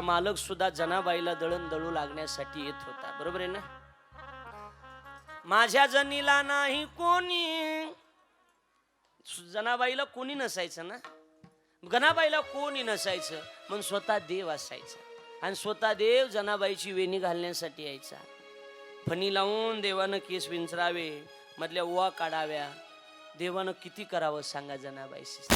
मालक सुद्धा जनाबाईला दळण दळू लागण्यासाठी येत होता. बरोबर आहे ना? माझ्या जनीला नाही कोणी. जनाबाईला कोणी नसायचं ना? गणाबाईला कोणी नसायचं? मग स्वतः देव असायचा. आणि स्वतः देव जनाबाईची वेणी घालण्यासाठी यायचा. फणी लावून देवानं केस विंचरावे मधल्या ओवा काढाव्या. देवानं किती करावं सांगा जनाबाईशी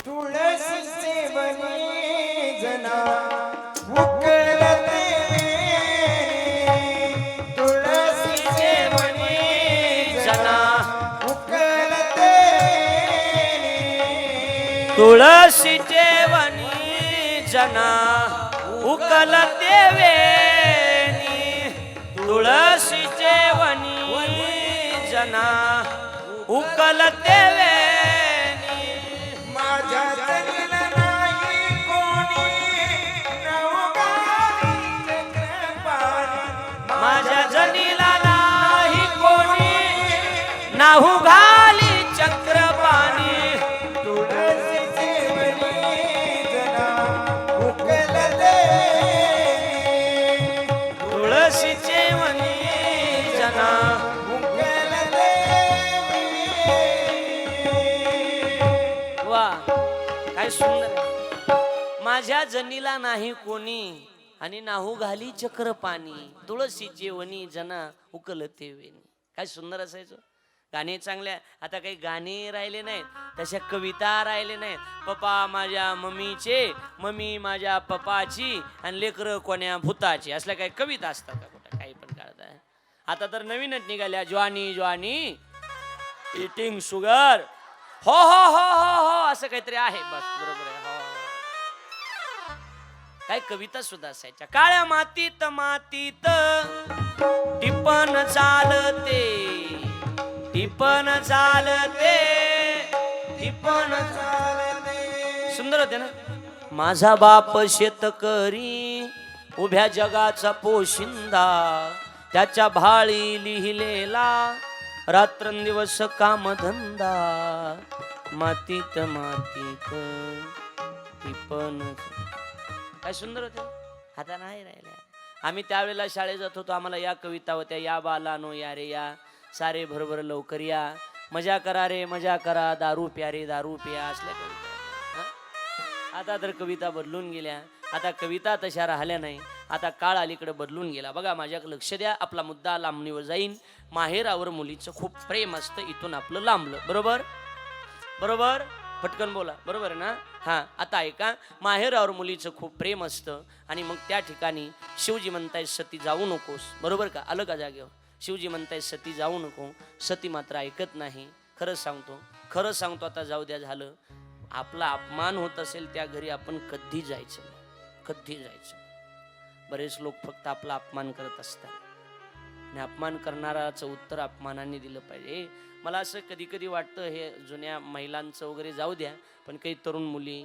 तुळशीचे वनी जना उकलते वेणी. तुळशीचे वनी उकलते वेणी माझ्या जनीला नाही कोणी माझ्या जनीला नाही कोणी नाहू घाली माझ्या जनीला नाही कोणी. आणि नाहू घाली चक्र पाणी. तुळशीचे जेवणी जना उकलते वेणी. काय सुंदर असायचं. गाणे चांगल्या आता काही गाणे राहिले नाहीत. तशा कविता राहिले नाहीत. पप्पा माझ्या मम्मीचे मम्मी माझ्या पप्पाची आणि लेकरं कोण्या भूताची. असल्या काही कविता असतात का कुठं? काही पण काढता आता तर नवीनच निघाल्या. ज्वानी ज्वानी इटिंग शुगर हो हो हो हो हो. असं काहीतरी आहे. बस बरोबर. काय कविता सुद्धा असायच्या. काळ्या मातीत मातीत टिपण चालते टिपण चालते टिपण चालते. सुंदर होते ना? माझा बाप शेतकरी उभ्या जगाचा पोशिंदा त्याच्या भाळी लिहिलेला रात्रंदिवस कामधंदा. मातीत मातीत टिपण काय सुंदर होते? आता नाही राहिल्या. आम्ही त्यावेळेला शाळेत जात होतो. आम्हाला या कविता होत्या या बालानो या रे या. सारे भरभर लवकर या. मजा करा रे मजा करा. दारू प्या रे दारू प्या असल्या कविता. आता तर कविता बदलून गेल्या. आता कविता तशा राहिल्या नाही. आता काळ अलीकडे बदलून गेला. बघा माझ्याकडे लक्ष द्या. आपला मुद्दा लांबणीवर जाईन. माहेरावर मुलीचं खूप प्रेम असतं. इथून आपलं लांबलं. बरोबर? बरोबर? पटकन बोला. बरोबर आहे ना? हां आता ऐका. माहेरावर मुलीचं खूप प्रेम असतं आणि मग त्या ठिकाणी शिवजी म्हणताय सती जाऊ नकोस. बरोबर का? आलं का जागेवर? शिवजी म्हणताय सती जाऊ नको. सती मात्र ऐकत नाही. खरंच सांगतो. खरं सांगतो आता जाऊ द्या झालं. आपला अपमान होत असेल त्या घरी आपण कधी जायचं कधी जायचं बरेच लोक फक्त आपला अपमान करत असतात. आणि अपमान करणाराचं उत्तर अपमानाने दिलं पाहिजे. मला असं कधी कधी वाटतं हे जुन्या महिलांचं वगैरे जाऊ द्या पण काही तरुण मुली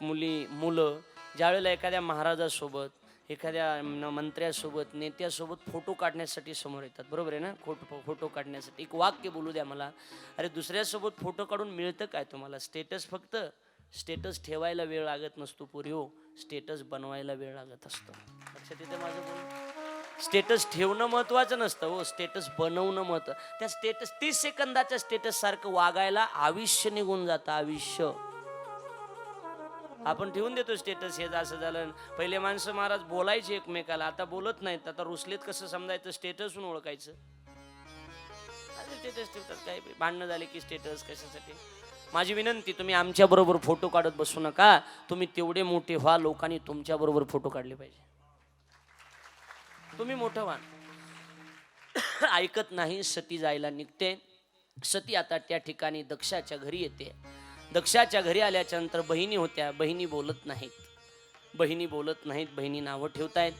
मुली मुलं ज्यावेळेला एखाद्या महाराजासोबत एखाद्या मंत्र्यासोबत नेत्यासोबत फोटो काढण्यासाठी समोर येतात. बरोबर आहे ना? फोटो फोटो काढण्यासाठी. एक वाक्य बोलू द्या मला. अरे दुसऱ्यासोबत फोटो काढून मिळतं काय तुम्हाला? स्टेटस फक्त? स्टेटस ठेवायला वेळ लागत नसतो पुरी हो. स्टेटस बनवायला वेळ लागत असतो. लक्षात येते माझं बोलणं? स्टेटस ठेवणं महत्वाचं नसतं हो स्टेटस बनवणं महत्त्व त्या स्टेटस तीस सेकंदाच्या स्टेटस सारखं वागायला आयुष्य निघून जातं आयुष्य. आपण ठेवून देतो स्टेटस हे असं झालं. पहिले माणसं महाराज बोलायचे एकमेकाला आता बोलत नाहीत. आता रुसलेत कसं समजायचं? स्टेटसून ओळखायचं. स्टेटस ठेवतात काय? भांडणं झाले की स्टेटस कशासाठी? माझी विनंती तुम्ही आमच्या बरोबर फोटो काढत बसू नका. तुम्ही तेवढे मोठे व्हा लोकांनी तुमच्या बरोबर फोटो काढले पाहिजे. तुम्ही मोठं व्हा. ऐकत नाही सती जायला निघते. सती आता त्या ठिकाणी दक्षाच्या घरी येते. दक्षाच्या घरी आल्याच्यानंतर बहिणी होत्या. बहिणी बोलत नाहीत. बहिणी बोलत नाहीत बहिणी नावं ठेवतायत.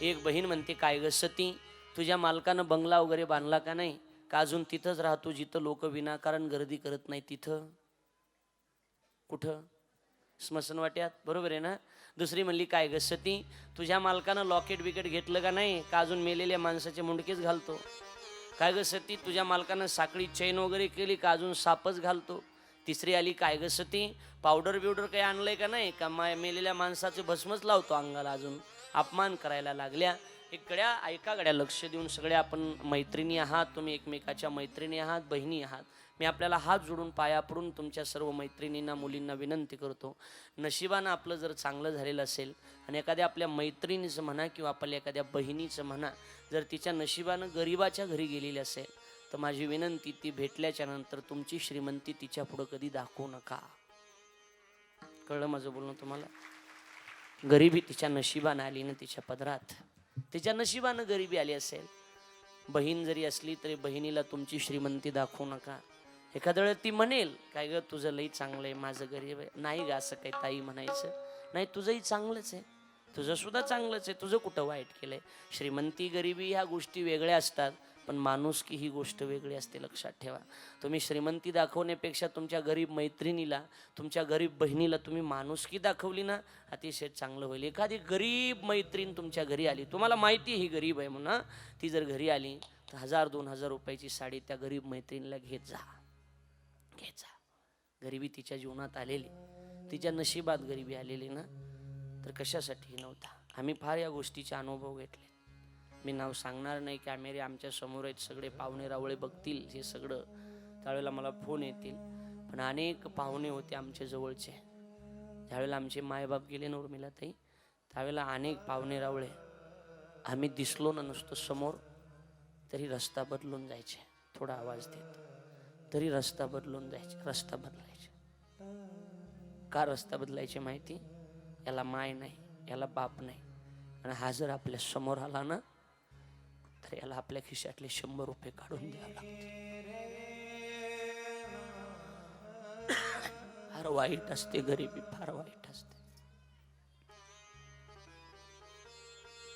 एक बहीण म्हणते काय ग सती तुझ्या मालकानं बंगला वगैरे बांधला का नाही? का अजून तिथंच राहतो जिथं लोक विनाकारण गर्दी करत नाही तिथं? कुठं? स्मशानवाट्यात? बरोबर आहे ना? दुसरी म्हणली काय ग सती तुझ्या मालकानं लॉकेट बिकेट घेतलं का नाही? का अजून मेलेल्या माणसाचे मुंडकेच घालतो? काय ग सती तुझ्या मालकानं साखळी चैन वगैरे केली का अजून सापच घालतो? तिसरी आली काय ग सती पावडर बिवडर काही आणलंय का नाही? का मा मेलेल्या माणसाचं भस्मच लावतो अंगाला अजून? अपमान करायला लागल्या. इकड्या गड्या ऐका गड्या लक्ष देऊन सगळ्या आपण मैत्रिणी आहात तुम्ही एकमेकाच्या मैत्रिणी आहात बहिणी आहात. मी आपल्याला हात जोडून पाया पडून तुमच्या सर्व मैत्रिणींना मुलींना विनंती करतो. नशिबानं आपलं जर चांगलं झालेलं असेल आणि एखाद्या आपल्या मैत्रिणीचं म्हणा किंवा आपल्या एखाद्या बहिणीचं म्हणा जर तिच्या नशिबानं गरिबाच्या घरी गेलेली असेल तर माझी विनंती ती भेटल्याच्या नंतर तुमची श्रीमंती तिच्या पुढं कधी दाखवू नका. कळलं माझं बोलणं तुम्हाला? गरिबी तिच्या नशिबानं आली ना तिच्या पदरात. तिच्या नशिबानं गरिबी आली असेल. बहीण जरी असली तरी बहिणीला तुमची श्रीमंती दाखवू नका. एखाद्या वेळेस ती म्हणेल काय ग तुझं लई चांगलं आहे माझं गरीब आहे नाही ग असं काही ताई म्हणायचं. नाही तुझंही चांगलंच आहे. तुझं सुद्धा चांगलंच आहे. तुझं कुठं वाईट केलंय? श्रीमंती गरिबी ह्या गोष्टी वेगळ्या असतात पण माणुसकी ही गोष्ट वेगळी असते लक्षात ठेवा. तुम्ही श्रीमंती दाखवण्यापेक्षा तुमच्या गरीब मैत्रिणीला तुमच्या गरीब बहिणीला तुम्ही माणुसकी दाखवली ना अतिशय चांगलं होईल. एखादी गरीब मैत्रीण तुमच्या घरी आली तुम्हाला माहिती ही गरीब आहे म्हणा ती जर घरी आली तर हजार दोन हजार रुपयाची साडी त्या गरीब मैत्रिणीला घेत जा. घ्यायचा. गरिबी तिच्या जीवनात आलेली. तिच्या नशिबात गरिबी आलेली ना? तर कशासाठी नव्हता? आम्ही फार या गोष्टीचे अनुभव घेतले. मी नाव सांगणार नाही कॅमेरे आमच्यासमोर आहेत सगळे पाहुणे रावळे बघतील हे सगळं. त्यावेळेला मला फोन येतील पण अनेक पाहुणे होते आमच्या जवळचे. ज्यावेळेला आमचे मायबाप गेले ना उर्मिला ताई? त्यावेळेला अनेक पाहुणे रावळे. आम्ही दिसलो ना नुसतं समोर तरी रस्ता बदलून जायचे. थोडा आवाज देत. तरी रस्ता बदलून जायचा रस्ता बदलायचे. का रस्ता बदलायचे माहिती? याला माय नाही याला बाप नाही. आणि हा जर आपल्यासमोर आला ना तर याला आपल्या खिशातले शंभर रुपये काढून द्यावं लागते फार वाईट असते गरिबी फार वाईट असते.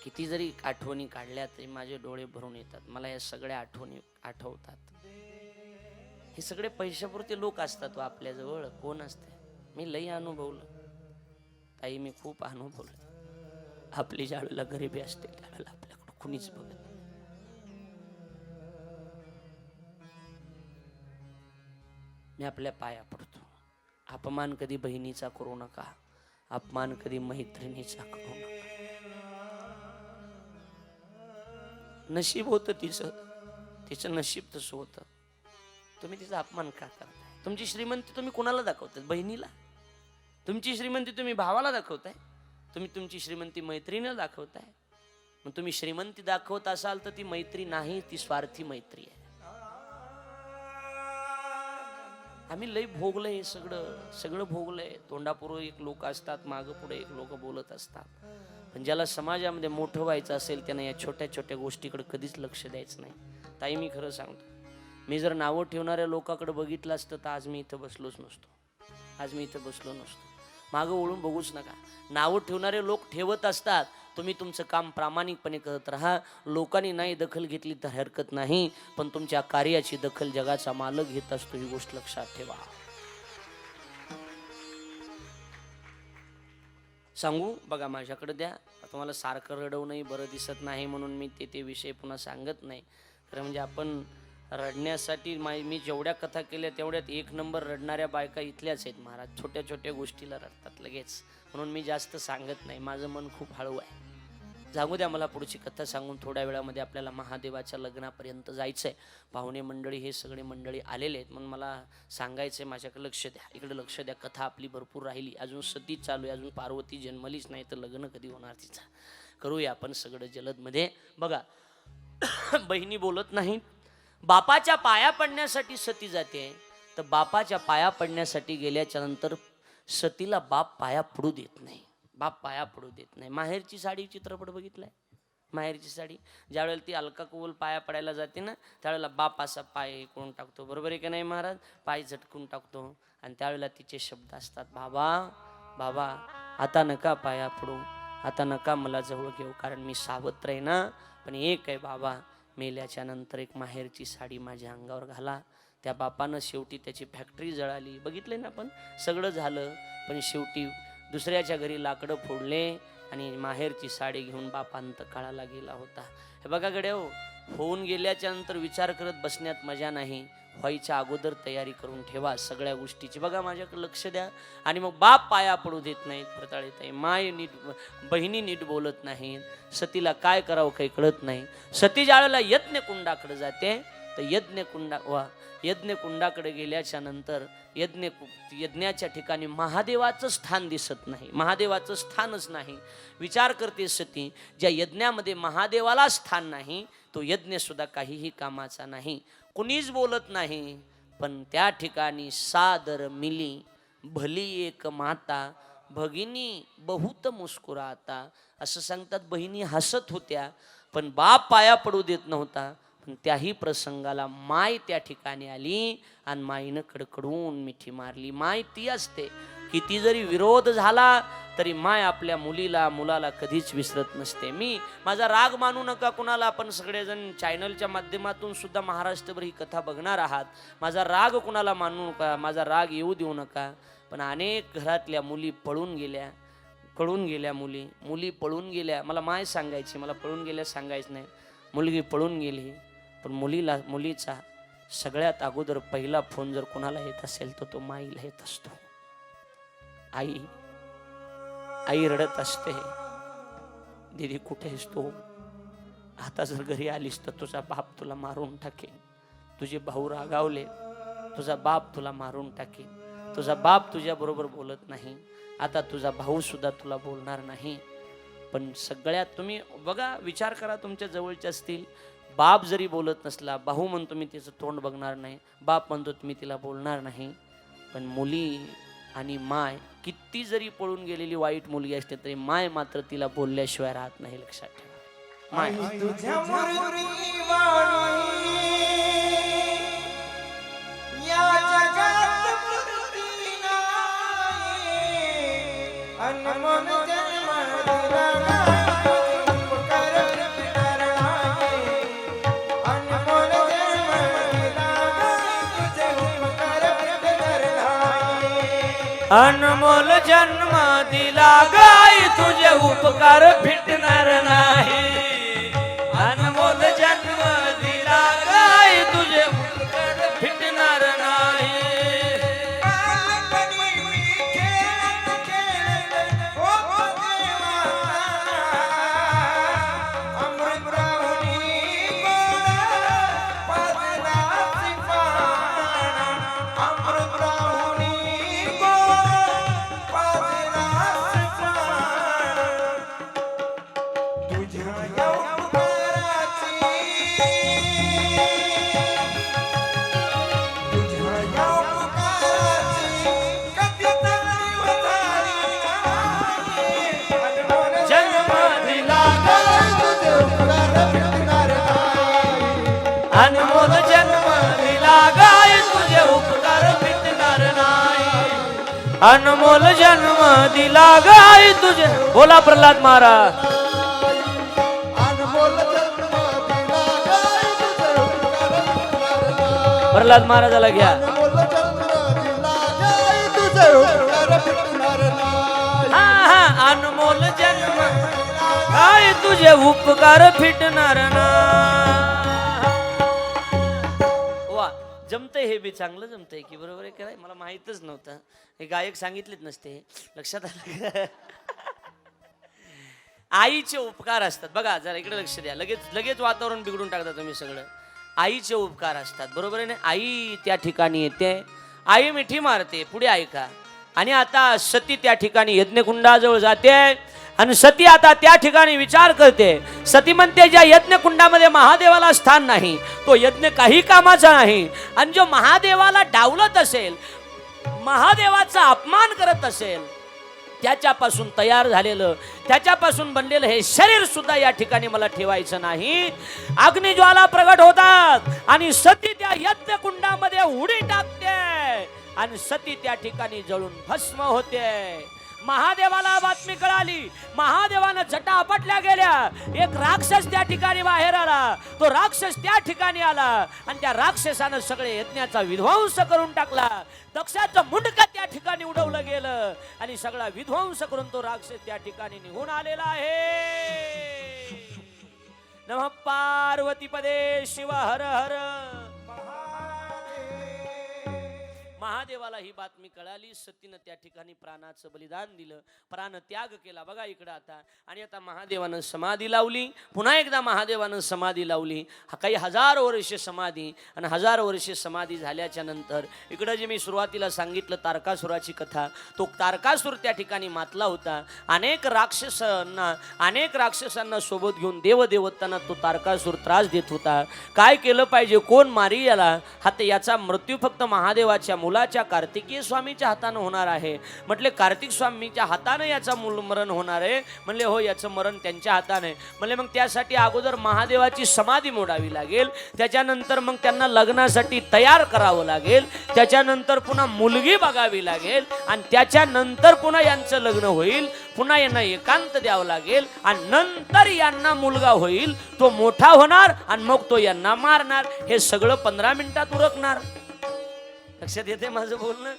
किती जरी आठवणी काढल्या तरी माझे डोळे भरून येतात. मला या सगळ्या आठवणी आठवतात. हे सगळे पैशापुरते लोक असतात व आपल्याजवळ. कोण असते? मी लई अनुभवलं. ताई मी खूप अनुभवलं. आपली ज्या वेळेला गरिबी असते त्यावेळेला आपल्याकडं कुणीच बघत नाही. मी आपल्या पाया पडतो. अपमान कधी बहिणीचा करू नका. अपमान कधी मैत्रिणीचा करू नका. नशीब होतं तिचं. तिचं नशीब तसं होतं. तुम्ही तिचा अपमान का करताय? तुमची श्रीमंती तुम्ही कोणाला दाखवताय? बहिणीला? तुमची श्रीमंती तुम्ही भावाला दाखवताय? तुम्ही तुमची श्रीमंती मैत्रीनं दाखवताय? मग तुम्ही श्रीमंती दाखवत असाल तर ती मैत्री नाही ती स्वार्थी मैत्री आहे. आम्ही लई भोगलंय हे सगळं. सगळं भोगलंय. तोंडापुरं एक लोक असतात मागं पुढे एक लोक बोलत असतात. पण ज्याला समाजामध्ये मोठं व्हायचं असेल त्यांना या छोट्या छोट्या गोष्टीकडे कधीच लक्ष द्यायचं नाही. ताई मी खरं सांगतो. मी जर नावं ठेवणाऱ्या लोकाकडे बघितलं असतं तर आज मी इथं बसलोच नसतो. आज मी इथं बसलो नसतो. मागं ओळून बघूच नका. नावं ठेवणारे लोक ठेवत असतात तुम्ही तुमचं काम प्रामाणिकपणे करत राहा. लोकांनी नाही दखल घेतली तर हरकत नाही पण तुमच्या कार्याची दखल जगाचा मालक घेत असतो ही गोष्ट लक्षात ठेवा. सांगू? बघा माझ्याकडे द्या. तुम्हाला सारखं रडवणंही बरं दिसत नाही म्हणून मी ते ते विषय पुन्हा सांगत नाही. खरं म्हणजे आपण रडण्यासाठी माय मी जेवढ्या कथा केल्या तेवढ्यात एक नंबर रडणाऱ्या बायका इथल्याच आहेत महाराज. छोट्या छोट्या गोष्टीला रडतात लगेच. म्हणून मी जास्त सांगत नाही. माझं मन खूप हळू आहे. सांगू द्या मला पुढची कथा सांगून थोड्या वेळामध्ये आपल्याला महादेवाच्या लग्नापर्यंत जायचं आहे पाहुणे मंडळी हे सगळे मंडळी आलेले आहेत. म्हणून मला सांगायचं आहे माझ्याकडे लक्ष द्या. इकडे लक्ष द्या. कथा आपली भरपूर राहिली. अजून सतीच चालू आहे. अजून पार्वती जन्मलीच नाही तर लग्न कधी होणार तिचा? करूया आपण सगळं जलदमध्ये. बघा बहिणी बोलत नाहीत. बापाच्या पाया पडण्यासाठी सती जाते तर बापाच्या पाया पडण्यासाठी गेल्याच्यानंतर सतीला बाप पाया पडू देत नाही. बाप पाया पडू देत नाही. माहेरची साडी चित्रपट बघितलाय? माहेरची साडी? ज्यावेळेला ती अलका कुवल पाया पडायला जाते ना त्यावेळेला बाप असा पाय करून टाकतो. बरोबर आहे का नाही महाराज? पाय झटकून टाकतो. आणि त्यावेळेला तिचे शब्द असतात बाबा बाबा आता नका पाया पडू. आता नका मला जवळ घेऊ कारण मी सावत्र आहे ना. पण एक आहे बाबा मेल्याच्या नंतर एक माहेरची साडी माझ्या अंगावर घाला. त्या बापानं शेवटी त्याची फॅक्टरी जळाली. बघितले ना आपण? सगळं झालं पण शेवटी दुसऱ्याच्या घरी लाकडं फोडले आणि माहेरची साडी घेऊन बापांत काळाला गेला होता. हे बघा गड्या हो, होऊन गेल्याच्यानंतर विचार करत बसण्यात मजा नाही. व्हायच्या अगोदर तयारी करून ठेवा सगळ्या गोष्टीची. बघा माझ्याकडे लक्ष द्या आणि मग बाप पाया पडू देत नाहीत प्रताळीताई माय नीट बहिणी नीट बोलत नाहीत. सतीला काय करावं काही कळत नाही. सती ज्यावेळेला यज्ञकुंडाकडे जाते तर यज्ञकुंडा वा यज्ञकुंडाकडे गेल्याच्यानंतर यज्ञ यज्ञाच्या ठिकाणी महादेवाचं स्थान दिसत नाही. महादेवाचं स्थानच नाही. विचार करते सती ज्या यज्ञामध्ये महादेवाला स्थान नाही तो यज्ञ सुद्धा काहीही कामाचा नाही. कुणीच बोलत नाही पण त्या ठिकाणी सादर मिली भली एक माता भगिनी बहुत मुस्कुराता. असं सांगतात बहिणी हसत होत्या पण बाप पाया पडू देत नव्हता. पण त्याही प्रसंगाला माय त्या ठिकाणी आली आणि माईनं कडकडून मिठी मारली. माय ती असते किती जरी विरोध झाला तरी माय आपल्या मुलीला मुलाला कधीच विसरत नसते. मी माझा राग मानू नका कुणाला आपण सगळेजण चॅनलच्या माध्यमातून सुद्धा महाराष्ट्रभर ही कथा बघणार आहात. माझा राग कुणाला मानू नका माझा राग येऊ देऊ नका. पण अनेक घरातल्या मुली पळून गेल्या पळून गेल्या मुली मुली पळून गेल्या. मला माय सांगायची मला पळून गेल्या सांगायचं नाही. मुलगी पळून गेली पण मुलीला मुलीचा सगळ्यात अगोदर पहिला फोन जर कोणाला येत असेल तर तो माईला येत असतो. आई आई रडत असते. दीदी कुठे आहेस तू? आता जर घरी आलीस तर तुझा बाप तुला मारून टाकेल तुझे भाऊ रागावले तुझा बाप तुला मारून टाकेल तुझा बाप तुझ्या बरोबर बोलत नाही. आता तुझा भाऊ सुद्धा तुला बोलणार नाही. पण सगळ्यात तुम्ही बघा विचार करा तुमच्या जवळचे असतील. बाप जरी बोलत नसला भाऊ म्हणतो मी तिचं तोंड बघणार नाही. बाप म्हणतो मी तिला बोलणार नाही. पण मुली आणि माय किती जरी पळून गेलेली वाईट मुलगी असते तरी माय मात्र तिला बोलल्याशिवाय राहत नाही लक्षात ठेवा. माय. जन्म अनमोल जन्म दिला गाय तुझे उपकार फिटणार नाही. अनमोल जन्म दिला गाय तुझे. बोला प्रल्हाद महाराज. प्रल्हाद महाराजाला घ्या. अनमोल जन्म. हा हा अनमोल काय तुझे उपकार फिटणार ना. जमतंय हे बी चांगलं जमतंय की बरोबर आहे काय नाही? मला माहीतच नव्हतं. हे गायक सांगितलेच नसते. लक्षात आलं आईचे उपकार असतात. बघा जरा इकडे लक्ष द्या. लगेच लगेच वातावरण बिघडून टाकता तुम्ही सगळं. आईचे उपकार असतात. बरोबर आहे ना? आई त्या ठिकाणी येते. आई मिठी मारते. पुढे ऐका. आणि आता सती त्या ठिकाणी यज्ञकुंडाजवळ जाते. आणि सती आता त्या ठिकाणी विचार करते. सती म्हणते ज्या यज्ञकुंडामध्ये महादेवाला स्थान नाही तो यज्ञ काही कामाचा नाही. आणि जो महादेवाला डावलत असेल महादेवाचा अपमान करत असेल त्याच्यापासून तयार झालेलं त्याच्यापासून बनलेलं हे शरीर सुद्धा या ठिकाणी मला ठेवायचं नाही. अग्निज्वाला प्रगट होतात आणि सती त्या यज्ञ कुंडामध्ये उडी टाकते आणि सती त्या ठिकाणी जळून भस्म होते. महादेवाला बातमी कळाली. महादेवानं जटा आपटल्या गेल्या. एक राक्षस त्या ठिकाणी बाहेर आला. तो राक्षस त्या ठिकाणी आला. आणि त्या राक्षसानं सगळे यज्ञाचा विध्वंस करून टाकला. दक्षाचं मुंडक त्या ठिकाणी उडवलं गेलं. आणि सगळा विध्वंस करून तो राक्षस त्या ठिकाणी निघून आलेला आहे. नम पार्वती पदे शिव हर हर. महादेवाला ही बातमी कळाली. सतीनं त्या ठिकाणी प्राणाचं बलिदान दिलं. प्राण त्याग केला. बघा इकडं आता. आणि आता महादेवानं समाधी लावली. पुन्हा एकदा महादेवानं समाधी लावली. हा काही हजार वर्षे समाधी आणि हजार वर्षे समाधी झाल्याच्यानंतर इकडं जे मी सुरुवातीला सांगितलं तारकासुराची कथा तो तारकासूर त्या ठिकाणी मातला होता. अनेक राक्षसांना अनेक राक्षसांना सोबत घेऊन देवदेवतांना तो तारकासूर त्रास देत होता. काय केलं पाहिजे? कोण मारी याला? हा ते याचा मृत्यू फक्त महादेवाच्या मुलाच्या कार्तिकीय स्वामीच्या हातानं होणार आहे. म्हटले कार्तिक स्वामीच्या हातानं याचा मूल मरण होणार आहे. म्हणले हो याचं मरण त्यांच्या हाताने म्हणले मग त्यासाठी अगोदर महादेवाची समाधी मोडावी लागेल. त्याच्यानंतर मग त्यांना लग्नासाठी तयार करावं लागेल. त्याच्यानंतर पुन्हा मुलगी बघावी लागेल. आणि त्याच्यानंतर पुन्हा यांचं लग्न होईल. पुन्हा यांना एकांत द्यावं लागेल. आणि नंतर यांना मुलगा होईल. तो मोठा होणार आणि मग तो यांना मारणार. हे सगळं पंधरा मिनिटात उरकणार. लक्षात येते माझं बोलणं?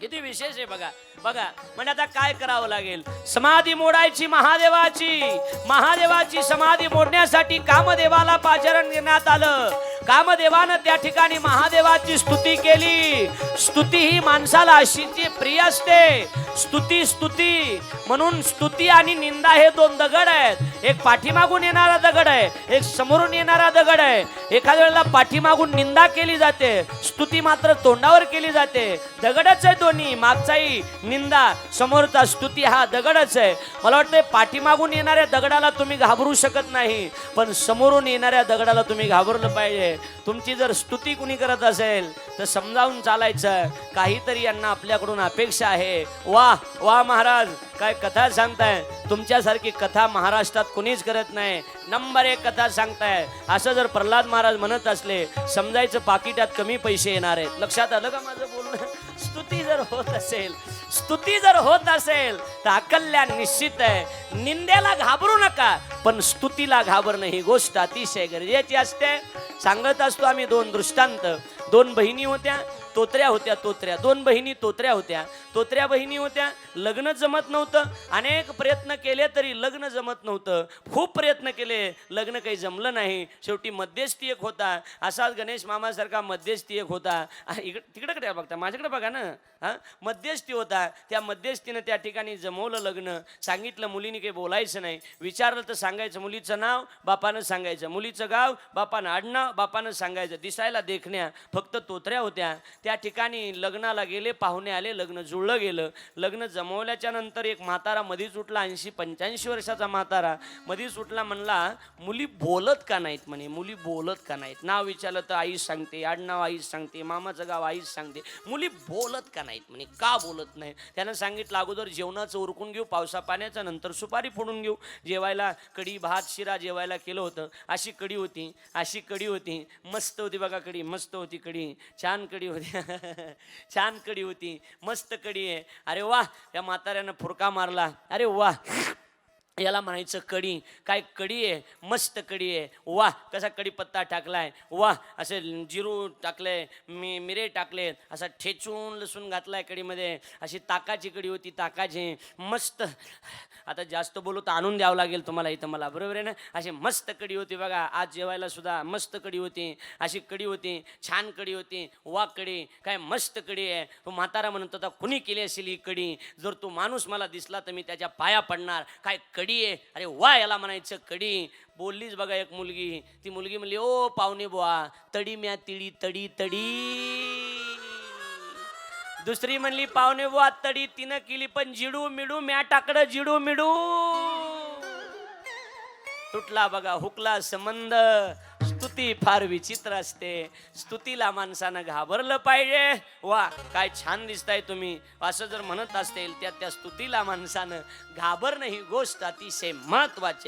किती विशेष आहे बघा. बघा म्हणजे आता काय करावं लागेल? समाधी मोडायची महादेवाची. महादेवाची समाधी मोडण्यासाठी कामदेवाला पाचारण देण्यात आलं. कामदेवानं त्या ठिकाणी महादेवाची स्तुती केली. स्तुती ही माणसाला अशीची प्रिय असते. स्तुती स्तुती. म्हणून स्तुती आणि निंदा हे दोन दगड आहेत. एक पाठीमागून येणारा दगड आहे एक समोरून येणारा दगड आहे. एखाद्या वेळेला पाठीमागून निंदा केली जाते. स्तुती मात्र तोंडावर केली जाते. दगडच आहे दोन्ही मागचाही निंदा समोरचा स्तुती हा दगडच आहे. मला वाटतं पाठीमागून येणाऱ्या दगडाला तुम्ही घाबरू शकत नाही पण समोरून येणाऱ्या दगडाला तुम्ही घाबरलं पाहिजे. तुमची जर स्तुती कुणी करत असेल तर समजावून चालायचं. काहीतरी यांना आपल्याकडून अपेक्षा आहे. वा वा महाराज काय कथा सांगताय. तुमच्यासारखी कथा महाराष्ट्रात कुणीच करत नाही. नंबर एक कथा सांगताय. असं जर प्रल्हाद महाराज म्हणत असले समजायचं पाकिटात कमी पैसे येणार आहेत. लक्षात आलं का माझं बोलणं? स्तुती जर होत असेल स्तुती जर होत असेल तर अकल्याण निश्चित आहे. निंदेला घाबरू नका पण स्तुतीला घाबरणं ही गोष्ट अतिशय गरजेची असते. सांगत असतो आम्ही दोन दृष्टांत. दोन बहिणी होत्या तोत्र्या होत्या तोत्र्या दोन बहिणी तोत्र्या होत्या. तोत्र्या बहिणी होत्या लग्न जमत नव्हतं. अनेक प्रयत्न केले तरी लग्न जमत नव्हतं. खूप प्रयत्न केले लग्न काही जमलं नाही. शेवटी मध्यस्थी एक होता. असाच गणेश मामासारखा मध्यस्थी एक होता इकडे तिकडे कडे बघता. माझ्याकडे बघा ना. हा मध्यस्थी होता. त्या मध्यस्थीनं त्या ठिकाणी जमवलं लग्न. सांगितलं मुलीने काही बोलायचं नाही. विचारलं तर सांगायचं मुलीचं नाव बापानं सांगायचं. मुलीचं गाव बापानं आडनाव बापानं सांगायचं. दिसायला देखण्या. फक्त तोत्र्या होत्या. त्या ठिकाणी लग्नाला गेले पाहुणे आले लग्न जुळलं गेलं. लग्न जमवल्याच्या नंतर एक म्हातारा मधीच उठला ऐंशी पंच्याऐंशी वर्षाचा म्हातारा मधीच उठला म्हणला मुली बोलत का नाहीत म्हणे? मुली बोलत का नाहीत? नाव विचारलं तर आईच सांगते आडनाव आईच सांगते मामाचं गाव आईच सांगते. मुली बोलत का नाहीत म्हणे? का बोलत नाही? त्यानं सांगितलं अगोदर जेवणाचं उरकून घेऊ पावसा पाण्याचं नंतर सुपारी फोडून घेऊ. जेवायला कढी भात शिरा जेवायला केलं होतं. अशी कढी होती अशी कढी होती. मस्त होती बघा कढी मस्त होती कढी. छान कढी होती. छान कडी होती मस्त कडी आहे. अरे वा त्या म्हाताऱ्यानं फुरका मारला. अरे वा. याला म्हणायचं कढी. काय कडी आहे? मस्त कढी आहे. वा कसा कढीपत्ता टाकलाय. वा असे जिरू टाकले मी मिरे टाकले असा ठेचून लसूण घातलाय कढीमध्ये. अशी ताकाची कढी होती ताकाची. मस्त. आता जास्त बोलू तर आणून द्यावं लागेल तुम्हाला इथं मला. बरोबर आहे ना? अशी मस्त कढी होती बघा. आज जेवायला सुद्धा मस्त कढी होती. अशी कढी होती छान कढी होती. वा कढी. काय मस्त कढी आहे. तो म्हातारा म्हणत होता कुणी केली असेल ही कढी? जर तो माणूस मला दिसला तर मी त्याच्या पाया पडणार. काय कडी कडी आहे. अरे वा याला म्हणायचं कडी. बोललीच बघा एक मुलगी. ती मुलगी म्हणली ओ पाहुणे बुवा तडी म्या तिडी तडी तडी. दुसरी म्हणली पाहुणे बुवा तडी तिनं केली पण जिडू मिडू म्या टाकडं जिडू मिडू. तुटला बघा हुकला संबंध. स्तुती फार विचित्र असते. स्तुतीला माणसानं घाबरलं पाहिजे. वा काय छान दिसताय तुम्ही. असं जर म्हणत असतील त्या त्या स्तुतीला माणसानं घाबरणं ही गोष्ट अतिशय महत्वाची